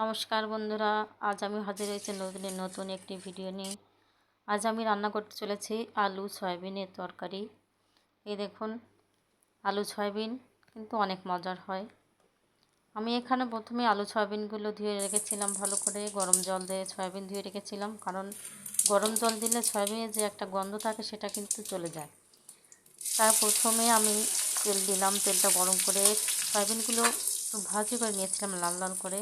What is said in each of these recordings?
নমস্কার বন্ধুরা, আজ আমি হাজির হয়েছি নতুন নতুন একটি ভিডিও নিয়ে। আজ আমি রান্না করতে চলেছি আলু সয়াবিনের তরকারি। এই দেখুন, আলু সয়াবিন কিন্তু অনেক মজার হয়। আমি এখানে প্রথমে আলু সয়াবিনগুলো ধুয়ে রেখেছিলাম ভালো করে, গরম জল দিয়ে সয়াবিন ধুয়ে রেখেছিলাম, কারণ গরম জল দিলে সয়াবিনের যে একটা গন্ধ থাকে সেটা কিন্তু চলে যায়। তার প্রথমে আমি তেল দিলাম, তেলটা গরম করে সয়াবিনগুলো ভাজি করে নিয়েছিলাম লাল লাল করে।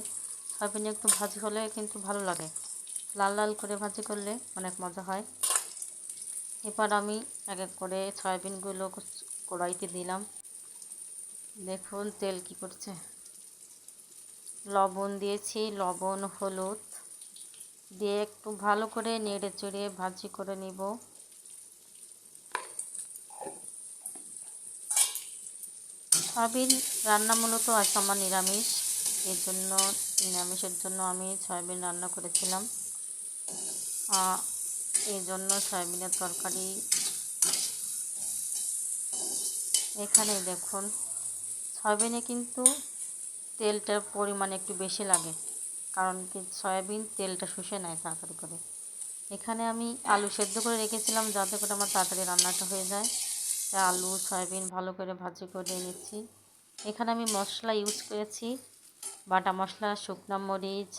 সয়াবিন একটু ভাজি হলে কিন্তু ভালো লাগে। লাল লাল করে ভাজি করলে অনেক মজা হয়। এবার আমি এক এক করে সয়াবিনগুলো কড়াইতে দিলাম। দেখুন তেল কি করছে। লবণ দিয়েছি, লবণ, হলুদ দিয়ে একটু ভালো করে নেড়ে চেড়ে ভাজি করে নিব। সয়াবিন রান্না মূলত আমার নিরামিষ। এর জন্য নিরামিষের জন্য আমি সয়াবিন রান্না করেছিলাম। এই জন্য সয়াবিনের তরকারি। এখানে দেখুন, সয়াবিনে কিন্তু তেলটার পরিমাণ একটু বেশি লাগে, কারণ কি সয়াবিন তেলটা শুষে নেয় তাড়াতাড়ি করে। এখানে আমি আলু সেদ্ধ করে রেখেছিলাম যাতে করে আমার তাড়াতাড়ি রান্নাটা হয়ে যায়। আলু, সয়াবিন ভালো করে ভাজি করে নিচ্ছি। এখানে আমি মশলা ইউজ করেছি। বাটা মশলা, শুকনো মরিচ,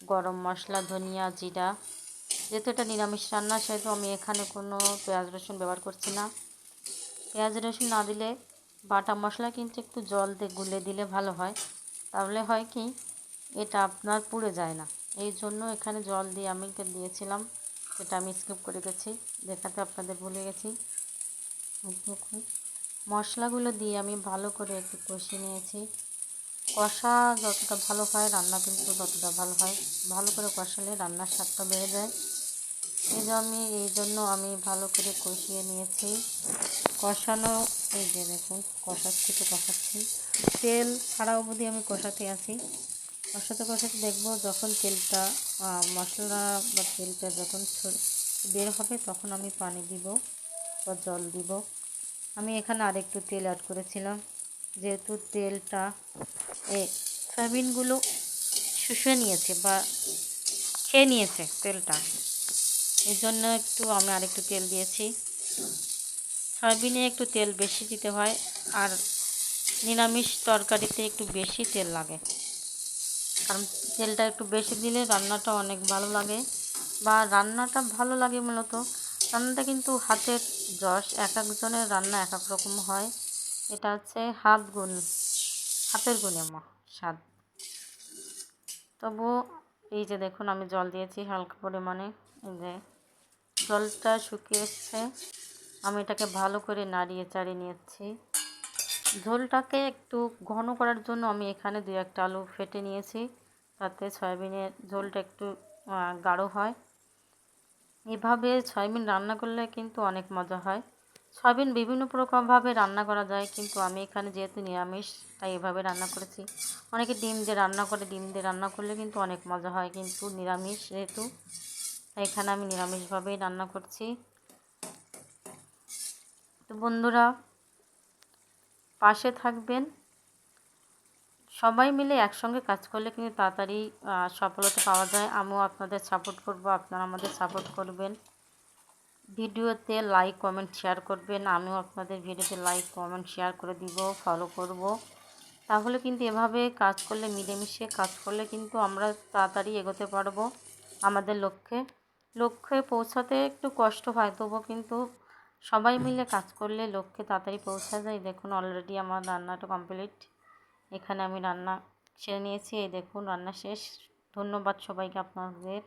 গরম মশলা, ধনিয়া জিরা। যেহেতু এটা নিরামিষ রান্না, সেহেতু আমি এখানে কোনো পেঁয়াজ রসুন ব্যবহার করছি না। পেঁয়াজ রসুন না দিলে বাটা মশলা কিন্তু একটু জল দিয়ে গুলে দিলে ভালো হয়। তাহলে হয় কি, এটা আপনার পুড়ে যায় না। এই জন্য এখানে জল দিয়ে আমি দিয়েছিলাম এটা আমি স্কিপ করে গেছি, দেখাতে আপনাদের ভুলে গেছি। মশলাগুলো দিয়ে আমি ভালো করে একটু কষিয়ে নিয়েছি। কষা যতটা ভালো হয়, রান্না কিন্তু ততটা ভালো হয়। ভালো করে কষালে রান্নার স্বাদটা বেড়ে যায়। এই যে আমি, এই জন্য আমি ভালো করে কষিয়ে নিয়েছি। কষানো, এই যে দেখুন, কষাচ্ছি তো কষাচ্ছি। তেল ছাড়া অবধি আমি কষাতে আছি। কষাতে কষাতে দেখব যখন তেলটা মশলা বা তেলটা যখন বের হবে তখন আমি পানি দিব বা জল দিব। আমি এখানে আরেকটু তেল অ্যাড করেছিলাম। যেহেতু তেলটা, এ, সয়াবিনগুলো শুষে নিয়েছে বা খেয়ে নিয়েছে তেলটা। এই জন্য একটু আমি আরেকটু তেল দিয়েছি। সয়াবিনে একটু তেল বেশি দিতে হয় আর নিরামিষ তরকারিতে একটু বেশি তেল লাগে। কারণ তেলটা একটু বেশি দিলে রান্নাটা অনেক ভালো লাগে বা রান্নাটা ভালো লাগে মূলত। রান্নাটা কিন্তু হাতের যশ, এক একজনের রান্না এক এক রকম হয়। এটা হচ্ছে হাত গুণ, হাতের গুণে স্বাদ। তবু এই যে দেখুন, আমি জল দিয়েছি হালকা পরিমাণে। এই যে জলটা শুকিয়ে এসছে, আমি এটাকে ভালো করে নাড়িয়ে চাড়িয়ে নিয়েছি। ঝোলটাকে একটু ঘন করার জন্য আমি এখানে দু একটা আলু ফেটে নিয়েছি, তাতে সয়াবিনের ঝোলটা একটু গাঢ় হয়। এভাবে সয়াবিন রান্না করলে কিন্তু অনেক মজা হয়। সয়াবিন বিভিন্ন প্রকারভাবে রান্না করা যায়, কিন্তু আমি এখানে যেহেতু নিরামিষ, তাই এভাবে রান্না করেছি। অনেকে ডিম দিয়ে রান্না করে, ডিম দিয়ে রান্না করলে কিন্তু অনেক মজা হয়, কিন্তু নিরামিষ যেহেতু, তাই এখানে আমি নিরামিষভাবেই রান্না করছি। তো বন্ধুরা, পাশে থাকবেন। সবাই মিলে একসঙ্গে কাজ করলে কিন্তু তাড়াতাড়ি সফলতা পাওয়া যায়। আমিও আপনাদের সাপোর্ট করব, আপনারা আমাদের সাপোর্ট করবেন। ভিডিওতে লাইক কমেন্ট শেয়ার করবেন। আমিও আপনাদের ভিডিওতে লাইক কমেন্ট শেয়ার করে দিব ফলো করব। তাহলে কিন্তু এভাবে কাজ করলে, মিলেমিশে কাজ করলে কিন্তু আমরা তাড়াতাড়ি এগোতে পারব আমাদের লক্ষ্যে। লক্ষ্যে পৌঁছাতে একটু কষ্ট হয়, তবুও কিন্তু সবাই মিলে কাজ করলে লক্ষ্যে তাড়াতাড়ি পৌঁছা যায়। দেখুন অলরেডি আমার রান্নাটা কমপ্লিট এখানে আমি রান্না সেরে নিয়েছি, এই দেখুন, রান্না শেষ। ধন্যবাদ সবাইকে আপনাদের।